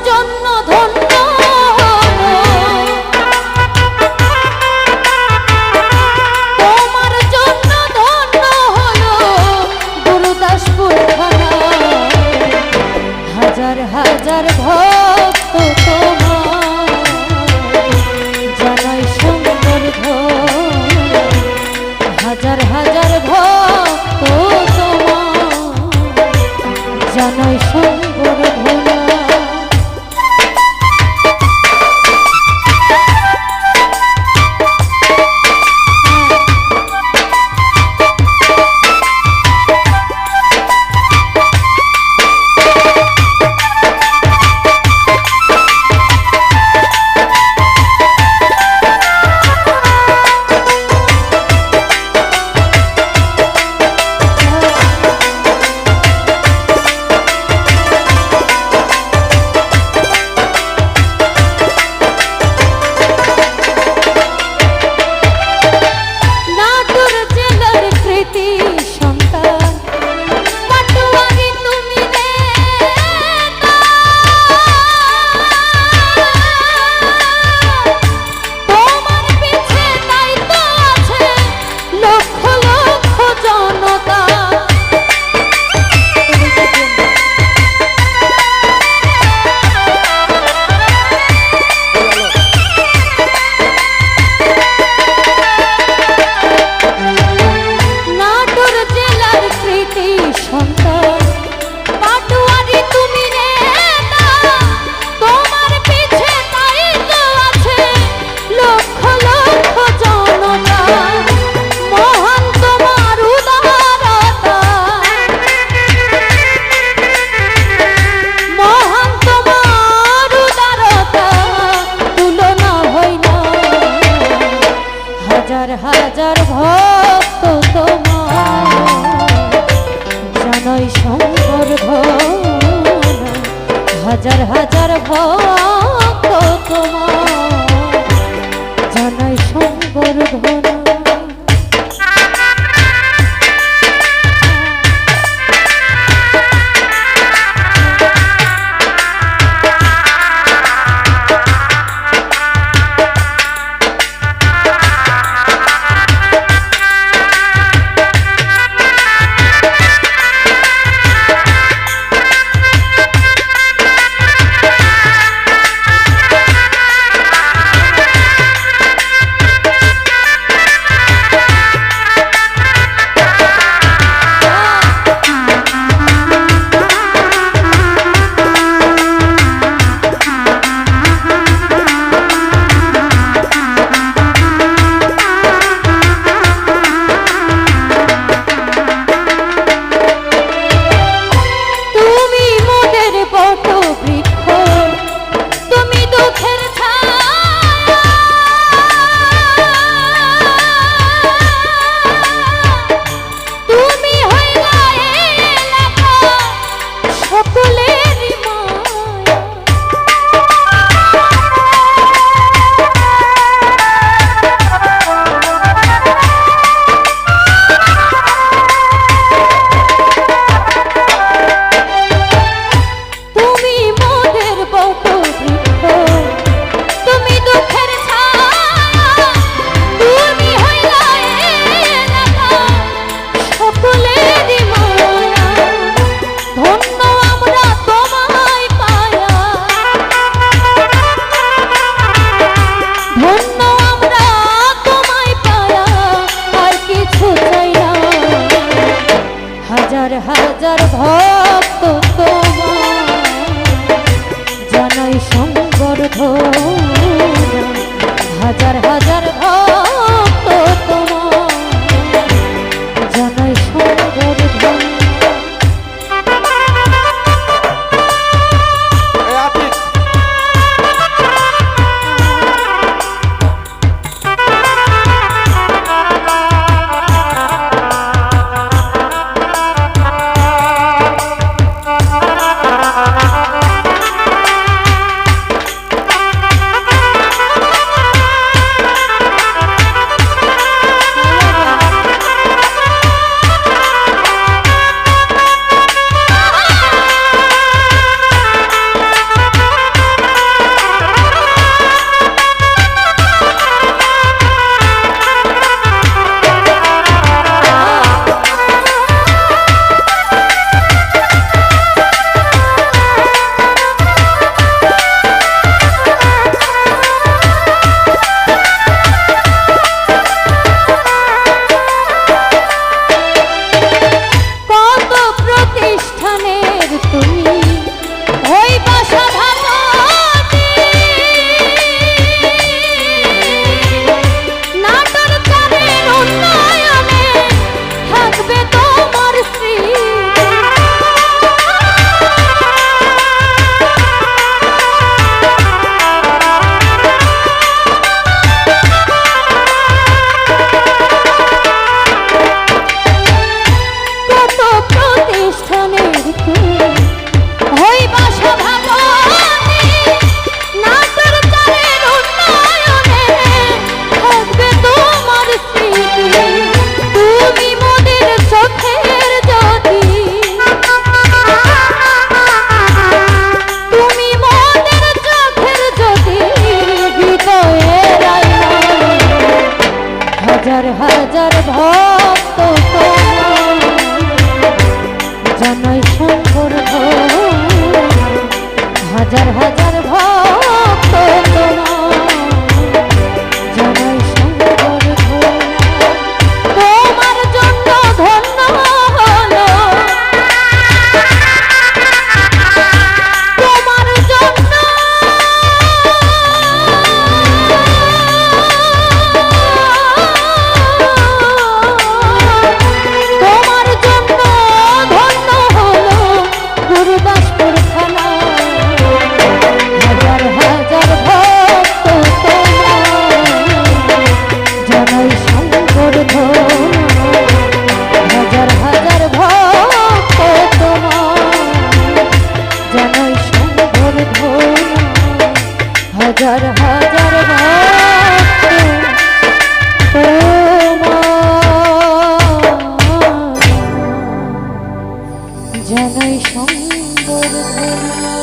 জন্য তোমার জন্য ধন্য হলো হাজার হাজার ভক্ত তোমার জানাই সুন্দর হাজার হাজার ভক্ত জানাই সুন্দর হাজার হাজার ভক্ত তোমার। জানাই সংবর্ধন হাজার হাজার ভক্ত তোমার। জানাই সংবর্ধন হাজার হাজার ভক্ত জানাই শঙ্কর হাজার হাজার হাজার হাজার জানাই সম্বর্ধনা